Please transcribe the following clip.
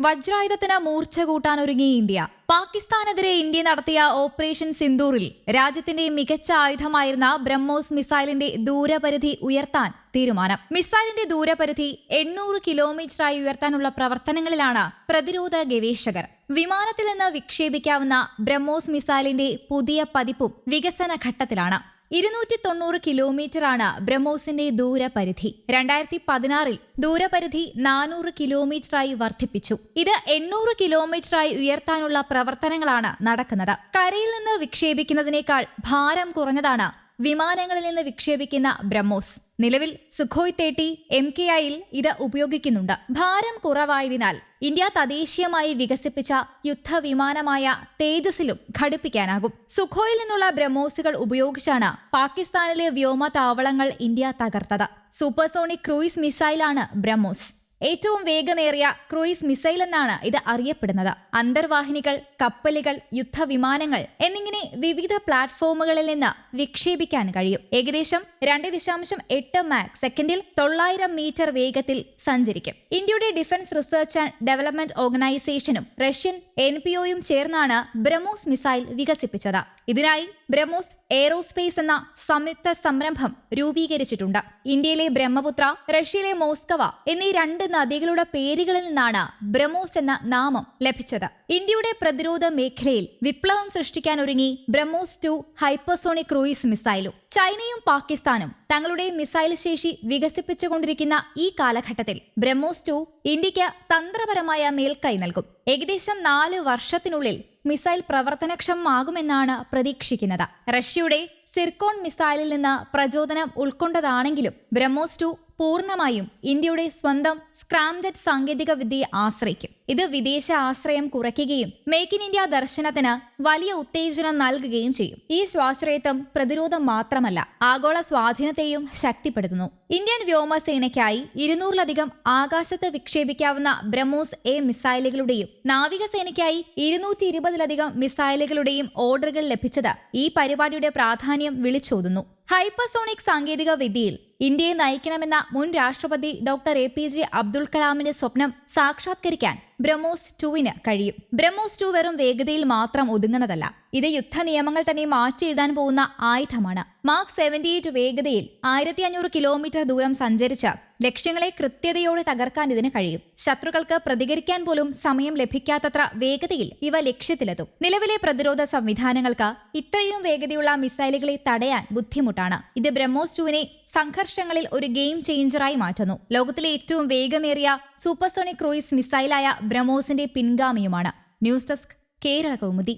വജ്രായുധത്തിന് മൂർച്ച കൂട്ടാനൊരുങ്ങി ഇന്ത്യ. പാകിസ്ഥാനെതിരെ ഇന്ത്യ നടത്തിയ ഓപ്പറേഷൻ സിന്ദൂറിൽ രാജ്യത്തിന്റെ മികച്ച ആയുധമായിരുന്ന ബ്രഹ്മോസ് മിസൈലിന്റെ ദൂരപരിധി ഉയർത്താൻ തീരുമാനം. മിസൈലിന്റെ ദൂരപരിധി എണ്ണൂറ് കിലോമീറ്ററായി ഉയർത്താനുള്ള പ്രവർത്തനങ്ങളിലാണ് പ്രതിരോധ ഗവേഷകർ. വിമാനത്തിൽ നിന്ന് വിക്ഷേപിക്കാവുന്ന ബ്രഹ്മോസ് മിസൈലിന്റെ പുതിയ പതിപ്പും വികസന ഘട്ടത്തിലാണ്. ഇരുന്നൂറ്റി തൊണ്ണൂറ് കിലോമീറ്ററാണ് ബ്രഹ്മോസിന്റെ ദൂരപരിധി. രണ്ടായിരത്തി പതിനാറിൽ ദൂരപരിധി നാനൂറ് കിലോമീറ്ററായി വർദ്ധിപ്പിച്ചു. ഇത് എണ്ണൂറ് കിലോമീറ്ററായി ഉയർത്താനുള്ള പ്രവർത്തനങ്ങളാണ് നടക്കുന്നത്. കരയിൽ നിന്ന് വിക്ഷേപിക്കുന്നതിനേക്കാൾ ഭാരം കുറഞ്ഞതാണ് വിമാനങ്ങളിൽ നിന്ന് വിക്ഷേപിക്കുന്ന ബ്രഹ്മോസ്. നിലവിൽ സുഖോയ് തേട്ടി എം കെ ഐയിൽ ഇത് ഉപയോഗിക്കുന്നുണ്ട്. ഭാരം കുറവായതിനാൽ ഇന്ത്യ തദ്ദേശീയമായി വികസിപ്പിച്ച യുദ്ധവിമാനമായ തേജസിലും ഘടിപ്പിക്കാനാകും. സുഖോയിൽ നിന്നുള്ള ബ്രഹ്മോസുകൾ ഉപയോഗിച്ചാണ് പാകിസ്ഥാനിലെ വ്യോമ താവളങ്ങൾ ഇന്ത്യ തകർത്തത്. സൂപ്പർസോണിക് ക്രൂയിസ് മിസൈലാണ് ബ്രഹ്മോസ്. ഏറ്റവും വേഗമേറിയ ക്രൂയിസ് മിസൈൽ എന്നാണ് ഇത് അറിയപ്പെടുന്നത്. അന്തർവാഹിനികൾ കപ്പലുകൾ യുദ്ധവിമാനങ്ങൾ എന്നിങ്ങനെ വിവിധ പ്ലാറ്റ്ഫോമുകളിൽ നിന്ന് വിക്ഷേപിക്കാൻ കഴിയും. ഏകദേശം രണ്ട് ദശാംശം എട്ട് മാക് സെക്കൻഡിൽ തൊള്ളായിരം മീറ്റർ വേഗത്തിൽ സഞ്ചരിക്കും. ഇന്ത്യയുടെ ഡിഫൻസ് റിസർച്ച് ആൻഡ് ഡെവലപ്മെന്റ് ഓർഗനൈസേഷനും റഷ്യൻ എൻ ചേർന്നാണ് ബ്രഹ്മോസ് മിസൈൽ വികസിപ്പിച്ചത്. ഇതിനായി ബ്രഹ്മോസ് എയ്റോസ്പേസ് എന്ന സംയുക്ത സംരംഭം രൂപീകരിച്ചിട്ടുണ്ട്. ഇന്ത്യയിലെ ബ്രഹ്മപുത്ര റഷ്യയിലെ മോസ്കവ എന്നീ രണ്ട് നദികളുടെ പേരുകളിൽ നിന്നാണ് ബ്രഹ്മോസ് എന്ന നാമം ലഭിച്ചത്. ഇന്ത്യയുടെ പ്രതിരോധ മേഖലയിൽ വിപ്ലവം സൃഷ്ടിക്കാൻ ഒരുങ്ങി ബ്രഹ്മോസ് ടു ഹൈപ്പർസോണിക് ക്രൂയിസ് മിസൈലും. ചൈനയും പാകിസ്ഥാനും തങ്ങളുടെ മിസൈൽ ശേഷി വികസിപ്പിച്ചുകൊണ്ടിരിക്കുന്ന ഈ കാലഘട്ടത്തിൽ ബ്രഹ്മോസ് ടു ഇന്ത്യയ്ക്ക് തന്ത്രപരമായ മേൽക്കൈ നൽകും. ഏകദേശം നാല് വർഷത്തിനുള്ളിൽ മിസൈൽ പ്രവർത്തനക്ഷമമാകുമെന്നാണ് പ്രതീക്ഷിക്കുന്നത്. റഷ്യയുടെ സിർക്കോൺ മിസൈലിൽ നിന്ന് പ്രചോദനം ഉൾക്കൊണ്ടതാണെങ്കിലും ബ്രഹ്മോസ് ടു പൂർണമായും ഇന്ത്യയുടെ സ്വന്തം സ്ക്രാംജറ്റ് സാങ്കേതിക വിദ്യയെ ആശ്രയിക്കും. ഇത് വിദേശ ആശ്രയം കുറയ്ക്കുകയും മേക്ക് ഇൻ ഇന്ത്യ ദർശനത്തിന് വലിയ ഉത്തേജനം നൽകുകയും ചെയ്യും. ഈ സ്വാശ്രയത്വം പ്രതിരോധം മാത്രമല്ല ആഗോള സ്വാധീനത്തെയും ശക്തിപ്പെടുത്തുന്നു. ഇന്ത്യൻ വ്യോമസേനയ്ക്കായി ഇരുന്നൂറിലധികം ആകാശത്ത് വിക്ഷേപിക്കാവുന്ന ബ്രഹ്മോസ് എ മിസൈലുകളുടെയും നാവികസേനയ്ക്കായി ഇരുന്നൂറ്റി ഇരുപതിലധികം മിസൈലുകളുടെയും ഓർഡറുകൾ ലഭിച്ചത് ഈ പരിപാടിയുടെ പ്രാധാന്യം വിളിച്ചോതുന്നു. ഹൈപ്പർസോണിക് സാങ്കേതിക വിദ്യയിൽ ഇന്ത്യയെ നയിക്കണമെന്ന മുൻ രാഷ്ട്രപതി doctor A P J Abdul കലാമിന്റെ സ്വപ്നം സാക്ഷാത്കരിക്കാൻ ബ്രഹ്മോസ് ടുവിന് കഴിയും. ബ്രഹ്മോസ് ടു വെറും വേഗതയിൽ മാത്രം ഒതുങ്ങുന്നതല്ല. ഇത് യുദ്ധ നിയമങ്ങൾ തന്നെ മാറ്റി എഴുതാൻ പോകുന്ന ആയുധമാണ്. മാർക്ക് സെവന്റി എയ്റ്റ് വേഗതയിൽ ആയിരത്തി അഞ്ഞൂറ് കിലോമീറ്റർ ദൂരം സഞ്ചരിച്ച ലക്ഷ്യങ്ങളെ കൃത്യതയോടെ തകർക്കാൻ ഇതിന് കഴിയും. ശത്രുക്കൾക്ക് പ്രതികരിക്കാൻ പോലും സമയം ലഭിക്കാത്തത്ര വേഗതയിൽ ഇവ ലക്ഷ്യത്തിലെത്തും. നിലവിലെ പ്രതിരോധ സംവിധാനങ്ങൾക്ക് ഇത്രയും വേഗതയുള്ള മിസൈലുകളെ തടയാൻ ബുദ്ധിമുട്ടാണ്. ഇത് ബ്രഹ്മോസ് ടുവിനെ സംഘർഷങ്ങളിൽ ഒരു ഗെയിം ചേഞ്ചറായി മാറ്റുന്നു. ലോകത്തിലെ ഏറ്റവും വേഗമേറിയ സൂപ്പർസോണിക് ക്രൂയിസ് മിസൈലായ ബ്രഹ്മോസിന്റെ പിൻഗാമിയുമാണ്. News desk Kerala Kaumudi.